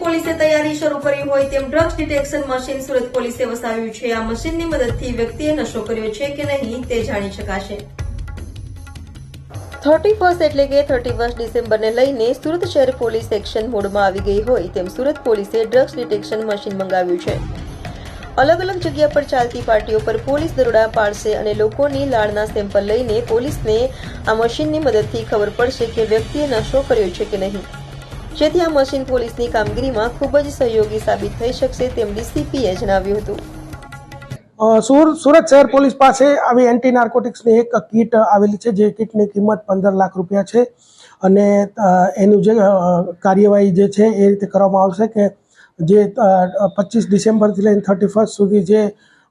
કર્યું હોય તેમ ડ્રગ્સ ડિટેક્શન મશીન સુરત પોલીસે વસાવ્યું છે. આ મશીનની મદદથી વ્યક્તિએ નશો કર્યો છે કે નહીં તે જાણી શકાશે. થર્ટી ફર્સ્ટ એટલે કે થર્ટી ફર્સ્ટ ડિસેમ્બરને લઈને સુરત શહેર પોલીસ એક્શન મોડમાં આવી ગઈ હોય તેમ સુરત પોલીસે ડ્રગ્સ ડિટેક્શન મશીન મંગાવ્યું છે. અલગ અલગ જગ્યા પર ચાલતી પાર્ટીઓ પર પોલીસ દરોડા પાડશે અને લોકોની લાળના સેમ્પલ લઈને પોલીસને આ મશીનની મદદથી ખબર પડશે કે વ્યક્તિએ નશો કર્યો છે કે નહીં. જેથી આ મશીન પોલીસની કામગીરીમાં ખૂબ જ સહયોગી સાબિત થઈ શકશે તેમ ડીસીપીએ જણાવ્યું હતું. સુર, સુરત શહેર પોલીસ પાસે આવી એન્ટી નાર્કોટિક્સની એક કીટ આવેલી છે, જે કીટની કિંમત પંદર લાખ રૂપિયા છે. અને એનું જે કાર્યવાહી જે છે એ રીતે કરવામાં આવશે કે જે પચીસ ડિસેમ્બરથી લઈને થર્ટી ફર્સ્ટ સુધી જે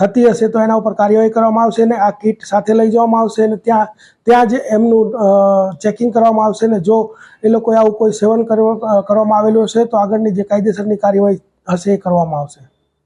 થતી હશે તો એના ઉપર કાર્યવાહી કરવામાં આવશે ને આ કીટ સાથે લઈ જવામાં આવશે ને ત્યાં ત્યાં જ એમનું ચેકિંગ કરવામાં આવશે ને જો એ લોકોએ આવું કોઈ સેવન કરવા કરવામાં આવેલું હશે તો આગળની જે કાયદેસરની કાર્યવાહી હશે એ કરવામાં આવશે.